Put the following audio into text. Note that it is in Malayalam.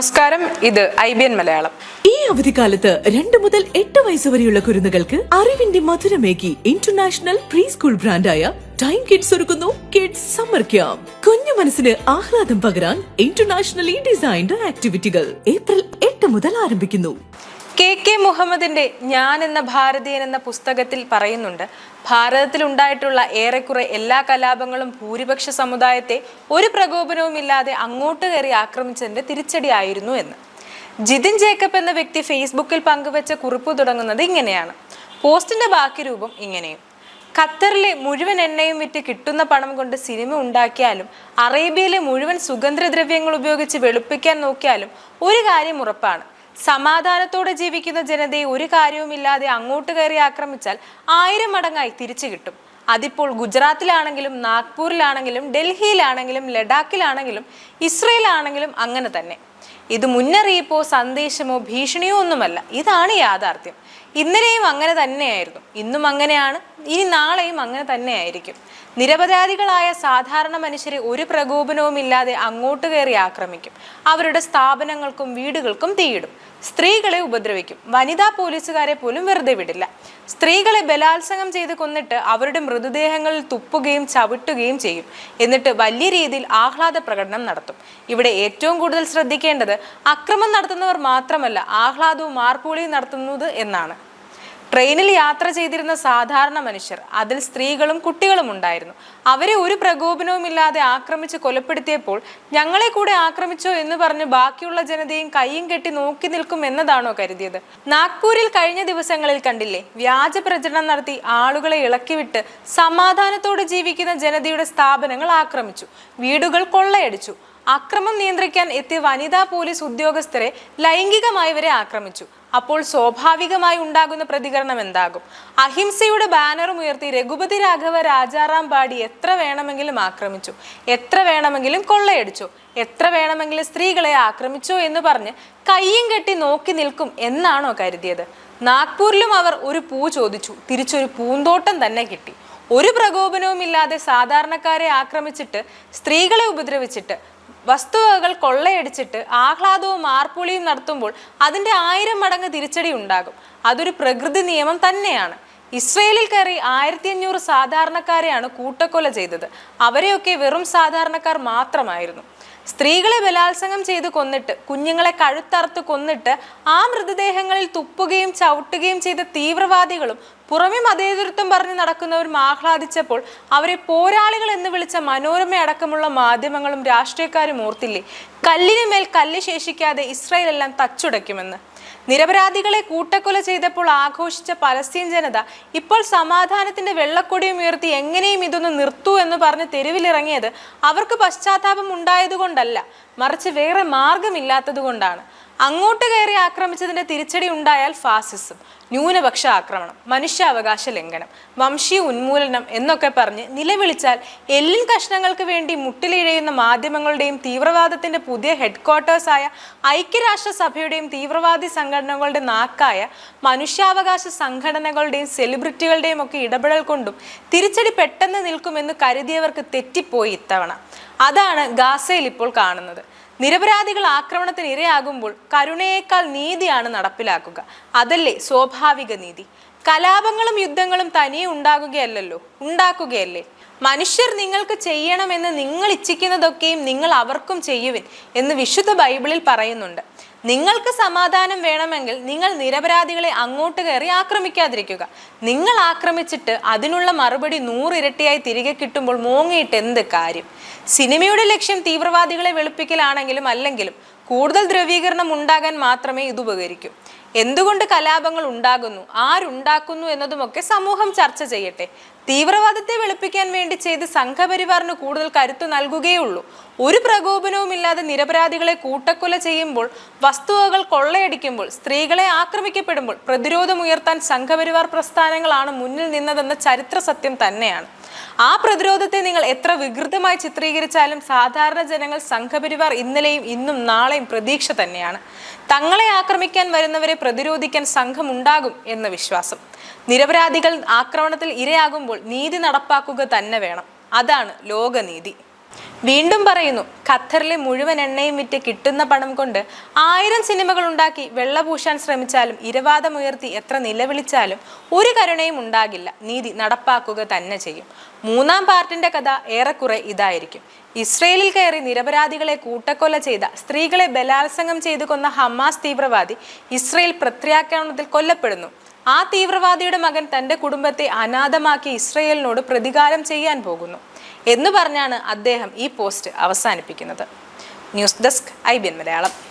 നമസ്കാരം. ഇത് ഐ ബി എൻ മലയാളം. ഈ അവധിക്കാലത്ത് രണ്ട് മുതൽ എട്ട് വയസ്സ് വരെയുള്ള കുരുന്നുകൾക്ക് അറിവിന്റെ മധുരമേകി ഇന്റർനാഷണൽ പ്രീ സ്കൂൾ ബ്രാൻഡായ ടൈം കിഡ്സ് ഒരുക്കുന്നു. കിഡ്സ് സമ്മർ ക്യാമ്പ് കുഞ്ഞു മനസ്സിന് ആഹ്ലാദം പകരാൻ ഇന്റർനാഷണലി ഡിസൈൻഡ് ആക്ടിവിറ്റികൾ ഏപ്രിൽ എട്ട് മുതൽ ആരംഭിക്കുന്നു. കെ കെ മുഹമ്മദിന്റെ ഞാൻ എന്ന ഭാരതീയൻ എന്ന പുസ്തകത്തിൽ പറയുന്നുണ്ട് ഭാരതത്തിൽ ഉണ്ടായിട്ടുള്ള ഏറെക്കുറെ എല്ലാ കലാപങ്ങളും ഭൂരിപക്ഷ സമുദായത്തെ ഒരു പ്രകോപനവും ഇല്ലാതെ അങ്ങോട്ട് കയറി ആക്രമിച്ചതിന്റെ തിരിച്ചടിയായിരുന്നു എന്ന്. ജിതിൻ ജേക്കബ് എന്ന വ്യക്തി ഫേസ്ബുക്കിൽ പങ്കുവച്ച കുറിപ്പ് തുടങ്ങുന്നത് ഇങ്ങനെയാണ്. പോസ്റ്റിന്റെ ബാക്കി രൂപം ഇങ്ങനെയും. ഖത്തറിലെ മുഴുവൻ എണ്ണയും വിറ്റ് കിട്ടുന്ന പണം കൊണ്ട് സിനിമ ഉണ്ടാക്കിയാലും അറേബ്യയിലെ മുഴുവൻ സുഗന്ധദ്രവ്യങ്ങൾ ഉപയോഗിച്ച് വെളുപ്പിക്കാൻ നോക്കിയാലും ഒരു കാര്യം ഉറപ്പാണ്. സമാധാനത്തോടെ ജീവിക്കുന്ന ജനതയെ ഒരു കാര്യവുമില്ലാതെ അങ്ങോട്ട് കയറി ആക്രമിച്ചാൽ ആയിരം മടങ്ങായി തിരിച്ചു കിട്ടും. അതിപ്പോൾ ഗുജറാത്തിലാണെങ്കിലും നാഗ്പൂരിലാണെങ്കിലും ഡൽഹിയിലാണെങ്കിലും ലഡാക്കിലാണെങ്കിലും ഇസ്രയേലാണെങ്കിലും അങ്ങനെ തന്നെ. ഇത് മുന്നറിയിപ്പോ സന്ദേശമോ ഭീഷണിയോ ഒന്നുമല്ല. ഇതാണ് യാഥാർത്ഥ്യം. ഇന്നലെയും അങ്ങനെ തന്നെയായിരുന്നു. ഇന്നും അങ്ങനെയാണ്. ഇനി നാളെയും അങ്ങനെ തന്നെ ആയിരിക്കും. നിരപരാധികളായ സാധാരണ മനുഷ്യരെ ഒരു പ്രകോപനവും ഇല്ലാതെ അങ്ങോട്ട് കയറി ആക്രമിക്കും. അവരുടെ സ്ഥാപനങ്ങൾക്കും വീടുകൾക്കും തീയിടും. സ്ത്രീകളെ ഉപദ്രവിക്കും. വനിതാ പോലീസുകാരെ പോലും വെറുതെ വിടില്ല. സ്ത്രീകളെ ബലാത്സംഗം ചെയ്ത് കൊന്നിട്ട് അവരുടെ മൃതദേഹങ്ങളിൽ തുപ്പുകയും ചവിട്ടുകയും ചെയ്യും. എന്നിട്ട് വലിയ രീതിയിൽ ആഹ്ലാദ പ്രകടനം നടത്തും. ഇവിടെ ഏറ്റവും കൂടുതൽ ശ്രദ്ധിക്കേണ്ടത് അക്രമം നടത്തുന്നവർ മാത്രമല്ല ആഹ്ലാദവും മാർപ്പൂളിയും നടത്തുന്നത് എന്നാണ്. ട്രെയിനിൽ യാത്ര ചെയ്തിരുന്ന സാധാരണ മനുഷ്യർ അതിൽ സ്ത്രീകളും കുട്ടികളും ഉണ്ടായിരുന്നു. അവരെ ഒരു പ്രകോപനവുമില്ലാതെ ആക്രമിച്ച് കൊലപ്പെടുത്തിയപ്പോൾ ഞങ്ങളെ കൂടെ ആക്രമിച്ചോ എന്ന് പറഞ്ഞ് ബാക്കിയുള്ള ജനതയും കൈയും കെട്ടി നോക്കി നിൽക്കും എന്നതാണോ കരുതിയത്. നാഗ്പൂരിൽ കഴിഞ്ഞ ദിവസങ്ങളിൽ കണ്ടില്ലേ വ്യാജ പ്രചരണം നടത്തി ആളുകളെ ഇളക്കിവിട്ട് സമാധാനത്തോടെ ജീവിക്കുന്ന ജനതയുടെ സ്ഥാപനങ്ങൾ ആക്രമിച്ചു. വീടുകൾ കൊള്ളയടിച്ചു. അക്രമം നിയന്ത്രിക്കാൻ എത്തിയ വനിതാ പോലീസ് ഉദ്യോഗസ്ഥരെ ലൈംഗികമായി വരെ ആക്രമിച്ചു. അപ്പോൾ സ്വാഭാവികമായി ഉണ്ടാകുന്ന പ്രതികരണം എന്താകും? അഹിംസയുടെ ബാനറും ഉയർത്തി രഘുപതി രാഘവ രാജാറാം പാടി എത്ര വേണമെങ്കിലും ആക്രമിച്ചു. എത്ര വേണമെങ്കിലും കൊള്ളയടിച്ചു. എത്ര വേണമെങ്കിലും സ്ത്രീകളെ ആക്രമിച്ചോ എന്ന് പറഞ്ഞ് കയ്യും കെട്ടി നോക്കി നിൽക്കും എന്നാണോ കരുതിയത്? നാഗ്പൂരിലും അവർ ഒരു പൂ ചോദിച്ചു. തിരിച്ചൊരു പൂന്തോട്ടം തന്നെ കിട്ടി. ഒരു പ്രകോപനവുമില്ലാതെ സാധാരണക്കാരെ ആക്രമിച്ചിട്ട് സ്ത്രീകളെ ഉപദ്രവിച്ചിട്ട് വസ്തുവകകൾ കൊള്ളയടിച്ചിട്ട് ആഹ്ലാദവും ആർപ്പുളിയും നടത്തുമ്പോൾ അതിന്റെ ആയിരം മടങ്ങ് തിരിച്ചടി ഉണ്ടാകും. അതൊരു പ്രകൃതി നിയമം തന്നെയാണ്. ഇസ്രയേലിൽ കയറി ആയിരത്തി അഞ്ഞൂറ് സാധാരണക്കാരെയാണ് കൂട്ടക്കൊല ചെയ്തത്. അവരെയൊക്കെ വെറും സാധാരണക്കാർ മാത്രമായിരുന്നു. സ്ത്രീകളെ ബലാത്സംഗം ചെയ്ത് കൊന്നിട്ട് കുഞ്ഞുങ്ങളെ കഴുത്തറുത്ത് കൊന്നിട്ട് ആ മൃതദേഹങ്ങളിൽ തുപ്പുകയും ചവിട്ടുകയും ചെയ്ത തീവ്രവാദികളും പുറമെ മതേതൃത്വം പറഞ്ഞ് നടക്കുന്നവരും ആഹ്ലാദിച്ചപ്പോൾ അവരെ പോരാളികൾ എന്ന് വിളിച്ച മനോരമ അടക്കമുള്ള മാധ്യമങ്ങളും രാഷ്ട്രീയക്കാരും ഓർത്തില്ലേ? കല്ലിന് മേൽ കല്ല് ശേഷിക്കാതെ ഇസ്രായേൽ എല്ലാം തച്ചുടയ്ക്കുമെന്ന്. നിരപരാധികളെ കൂട്ടക്കൊല ചെയ്തപ്പോൾ ആഘോഷിച്ച പലസ്തീൻ ജനത ഇപ്പോൾ സമാധാനത്തിന്റെ വെള്ളക്കൊടിയും ഉയർത്തി എങ്ങനെയും ഇതൊന്ന് നിർത്തൂ എന്ന് പറഞ്ഞ് തെരുവിലിറങ്ങിയത് അവർക്ക് പശ്ചാത്താപം ഉണ്ടായതുകൊണ്ടല്ല മറിച്ച് വേറെ മാർഗമില്ലാത്തത് കൊണ്ടാണ് അങ്ങോട്ട് കയറി ആക്രമിച്ചതിന്റെ തിരിച്ചടി ഉണ്ടായാൽ ഫാസിസം ന്യൂനപക്ഷ ആക്രമണം മനുഷ്യാവകാശ ലംഘനം വംശീയ ഉന്മൂലനം എന്നൊക്കെ പറഞ്ഞ് നിലവിളിച്ചാൽ എല്ലിൻ കഷ്ണങ്ങൾക്ക് വേണ്ടി മുട്ടിലിഴയുന്ന മാധ്യമങ്ങളുടെയും തീവ്രവാദത്തിന്റെ പുതിയ ഹെഡ്ക്വാർട്ടേഴ്സായ ഐക്യരാഷ്ട്രസഭയുടെയും തീവ്രവാദി സംഘടനകളുടെ നാക്കായ മനുഷ്യാവകാശ സംഘടനകളുടെയും സെലിബ്രിറ്റികളുടെയും ഒക്കെ ഇടപെടൽ കൊണ്ടും തിരിച്ചടി പെട്ടെന്ന് നിൽക്കുമെന്ന് കരുതിയവർക്ക് തെറ്റിപ്പോയി ഇത്തവണ. അതാണ് ഗാസയിൽ ഇപ്പോൾ കാണുന്നത്. നിരപരാധികൾ ആക്രമണത്തിന് ഇരയാകുമ്പോൾ കരുണയേക്കാൾ നീതിയാണ് നടപ്പിലാക്കുക. അതല്ലേ സ്വാഭാവിക നീതി? കലാപങ്ങളും യുദ്ധങ്ങളും തനിയെ ഉണ്ടാകുകയല്ലല്ലോ. ഉണ്ടാക്കുകയല്ലേ. മനുഷ്യർ നിങ്ങൾക്ക് ചെയ്യണമെന്ന് നിങ്ങൾ ഇച്ഛിക്കുന്നതൊക്കെയും നിങ്ങൾ അവർക്കും ചെയ്യുവിൻ എന്ന് വിശുദ്ധ ബൈബിളിൽ പറയുന്നുണ്ട്. നിങ്ങൾക്ക് സമാധാനം വേണമെങ്കിൽ നിങ്ങൾ നിരപരാധികളെ അങ്ങോട്ട് കയറി ആക്രമിക്കാതിരിക്കുക. നിങ്ങൾ ആക്രമിച്ചിട്ട് അതിനുള്ള മറുപടി നൂറിരട്ടിയായി തിരികെ കിട്ടുമ്പോൾ മോങ്ങിയിട്ട് എന്ത് കാര്യം? സിനിമയുടെ ലക്ഷ്യം തീവ്രവാദികളെ വെളുപ്പിക്കലാണെങ്കിലും അല്ലെങ്കിലും കൂടുതൽ ദ്രവീകരണം ഉണ്ടാകാൻ മാത്രമേ ഇത് ഉപകരിക്കൂ. എന്തുകൊണ്ട് കലാപങ്ങൾ ഉണ്ടാകുന്നു? ആരുണ്ടാക്കുന്നു എന്നതുമൊക്കെ സമൂഹം ചർച്ച ചെയ്യട്ടെ. തീവ്രവാദത്തെ വെളുപ്പിക്കാൻ വേണ്ടി ചെയ്ത് സംഘപരിവാറിന് കൂടുതൽ കരുത്തു നൽകുകയുള്ളൂ. ഒരു പ്രകോപനവുമില്ലാതെ നിരപരാധികളെ കൂട്ടക്കൊല ചെയ്യുമ്പോൾ വസ്തുവകൾ കൊള്ളയടിക്കുമ്പോൾ സ്ത്രീകളെ ആക്രമിക്കപ്പെടുമ്പോൾ പ്രതിരോധമുയർത്താൻ സംഘപരിവാർ പ്രസ്ഥാനങ്ങളാണ് മുന്നിൽ നിന്നതെന്ന ചരിത്ര സത്യം തന്നെയാണ്. ആ പ്രതിരോധത്തെ നിങ്ങൾ എത്ര വികൃതമായി ചിത്രീകരിച്ചാലും സാധാരണ ജനങ്ങൾ സംഘപരിവാർ ഇന്നലെയും ഇന്നും നാളെയും പ്രതീക്ഷ തന്നെയാണ്. തങ്ങളെ ആക്രമിക്കാൻ വരുന്നവരെ പ്രതിരോധിക്കാൻ സംഘം ഉണ്ടാകും എന്ന വിശ്വാസം. നിരപരാധികൾ ആക്രമണത്തിൽ ഇരയാകുമ്പോൾ നീതി നടപ്പാക്കുക തന്നെ വേണം. അതാണ് ലോകനീതി. വീണ്ടും പറയുന്നു ഖത്തറിലെ മുഴുവൻ എണ്ണയും വിറ്റ് കിട്ടുന്ന പണം കൊണ്ട് ആയിരം സിനിമകൾ ഉണ്ടാക്കി വെള്ളപൂശാൻ ശ്രമിച്ചാലും ഇരവാദമുയർത്തി എത്ര നിലവിളിച്ചാലും ഒരു കരുണയും ഉണ്ടാകില്ല. നീതി നടപ്പാക്കുക തന്നെ ചെയ്യും. മൂന്നാം പാർട്ടിന്റെ കഥ ഏറെക്കുറെ ഇതായിരിക്കും. ഇസ്രയേലിൽ കയറി നിരപരാധികളെ കൂട്ടക്കൊല ചെയ്ത സ്ത്രീകളെ ബലാത്സംഗം ചെയ്തു കൊന്ന ഹമാസ് തീവ്രവാദി ഇസ്രയേൽ പ്രത്യാക്രമണത്തിൽ കൊല്ലപ്പെടുന്നു. ആ തീവ്രവാദിയുടെ മകൻ തന്റെ കുടുംബത്തെ അനാഥമാക്കി ഇസ്രയേലിനോട് പ്രതികാരം ചെയ്യാൻ പോകുന്നു. എന്ന് പറഞ്ഞാണ് അദ്ദേഹം ഈ പോസ്റ്റ് അവസാനിപ്പിക്കുന്നത്. News desk I B N Malayalam.